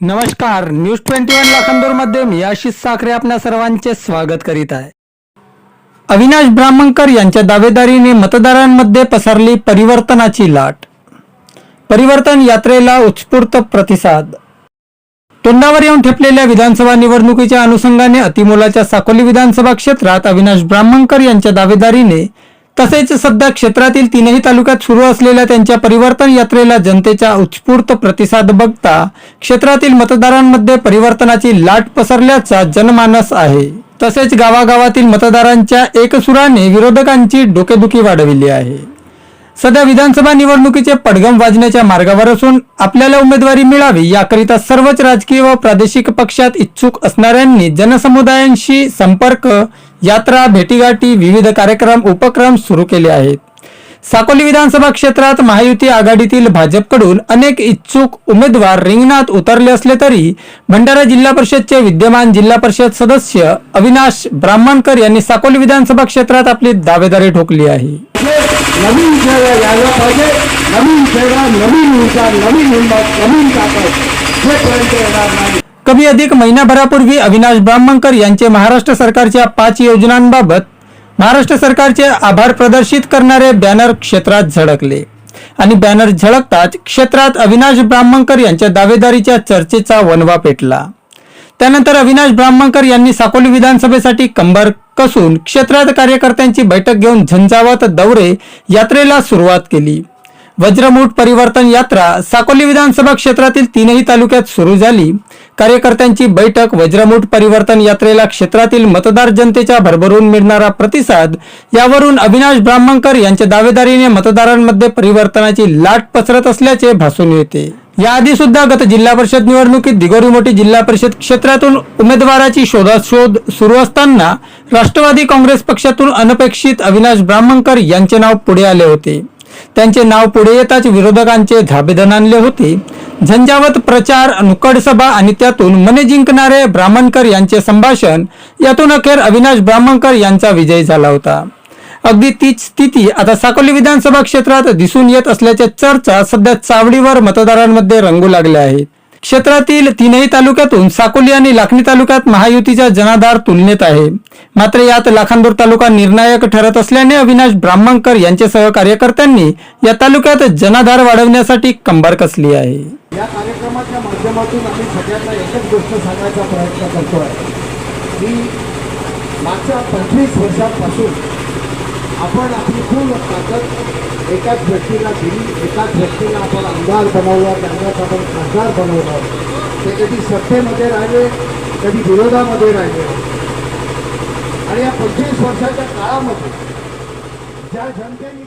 नमस्कार news twenty one लाखांदूरमध्ये मी आशिष साखरे आपल्या सर्वांचे स्वागत करीत आहे. अविनाश ब्राह्मणकर यांच्या दावेदारीने मतदारांमध्ये पसरली परिवर्तनाची लाट. परिवर्तन यात्रेला उत्स्फूर्त प्रतिसाद. तोंडावर येऊन ठेपलेल्या विधानसभा निवडणुकीच्या अनुषंगाने अतिमोलाच्या साकोली विधानसभा क्षेत्रात अविनाश ब्राह्मणकर यांच्या दावेदारीने तसेच सध्या क्षेत्रातील तीनही तालुक्यात सुरू असलेल्या त्यांच्या परिवर्तन यात्रेला जनतेचा उत्स्फूर्त प्रतिसाद बघता क्षेत्रातील मतदारांमध्ये परिवर्तनाची लाट पसरल्याचा जनमानस आहे. तसेच गावागावातील मतदारांच्या एकसुराने विरोधकांची डोकेदुखी वाढविली आहे. सध्या विधानसभा निवडणुकीचे पडगम वाजण्याच्या मार्गावर असून आपल्याला उमेदवारी मिळावी याकरिता सर्वच राजकीय व प्रादेशिक पक्षात इच्छुक असणाऱ्यांनी जनसमुदायांशी संपर्क यात्रा भेटीगाठी विविध कार्यक्रम उपक्रम सुरू केले आहेत. साकोली विधानसभा क्षेत्रात महायुती आघाडीतील भाजपकडून अनेक इच्छुक उमेदवार रिंगणात उतरले असले तरी भंडारा जिल्हा परिषदचे विद्यमान जिल्हा परिषद सदस्य अविनाश ब्राह्मणकर यांनी साकोली विधानसभा क्षेत्रात आपली दावेदारी ठोकली आहे. नवीन यायला पाहिजे. नवीन नवीन नवीन नवीन कमी अधिक महिनाभरापूर्वी अविनाश ब्राह्मणकर यांचे महाराष्ट्र सरकारच्या पाच योजनांबाबत महाराष्ट्र सरकारचे आभार प्रदर्शित करणारे बॅनर क्षेत्रात झळकले. आणि बॅनर झळकताच क्षेत्रात अविनाश ब्राह्मणकर यांच्या दावेदारीच्या चर्चेचा वनवा पेटला. त्यानंतर अविनाश ब्राह्मणकर यांनी साकोली विधानसभेसाठी कंबर कसून क्षेत्रात कार्यकर्त्यांची बैठक घेऊन झंझावत दौरे यात्रेला सुरुवात केली. वज्रमूठ परिवर्तन यात्रा साकोली विधानसभा क्षेत्रातील तीनही तालुक्यात सुरू झाली. कार्यकर्त्यांची बैठक वज्रमूठ परिवर्तन यात्रेला क्षेत्रातील मतदार जनतेच्या भरभरून मिळणारा प्रतिसाद यावरून अविनाश ब्राह्मणकर यांच्या दावेदारीने मतदारांमध्ये परिवर्तनाची लाट पसरत असल्याचे भासून येते. याआधी सुद्धा गत जिल्हा परिषद निवडणुकीत दिगोरी मोठी जिल्हा परिषद क्षेत्रातून उमेदवाराची शोधाशोध सुरू असताना राष्ट्रवादी काँग्रेस पक्षातून अनपेक्षित अविनाश ब्राह्मणकर यांचे नाव पुढे आले होते. त्यांचे नाव पुढे येताच विरोधकांचे धाबेधन आणले होते. झंझावत प्रचार नुकडसभा सभा आणि त्यातून मने जिंकणारे ब्राह्मणकर यांचे संभाषण यातून अखेर अविनाश ब्राह्मणकर यांचा विजय झाला होता. अगदी तीच स्थिती आता साकोली विधानसभा क्षेत्रात दिसून येत असल्याच्या चर्चा सध्या चावडीवर मतदारांमध्ये रंगू लागल्या आहेत. क्षेत्रातील तीनही तालुक्यातून साकोली आणि लाखणी तालुक्यात महायुतीचा जनाधार तुलनेत आहे. मात्र यात लाखांदूर तालुका निर्णायक ठरत असल्याने अविनाश ब्राह्मणकर यांच्यासह कार्यकर्त्यांनी या तालुक्यात जनाधार वाढवण्यासाठी कंबर कसली आहे. या कार्यक्रमाच्या माध्यमातून आम्ही सगळ्यांना एकच गोष्ट सांगायचा प्रयत्न करतोय. की मागच्या पंचवीस वर्षांपासून आपण आपली पूर्ण ताकद एकाच व्यक्तीला दिली एकाच व्यक्तीला आपण आमदार बनवलं त्यांनाच आपण खासदार बनवलं. ते कधी सत्तेमध्ये राहिले कधी विरोधामध्ये राहिले. आणि या पंचवीस वर्षाच्या काळामध्ये ज्या जनतेने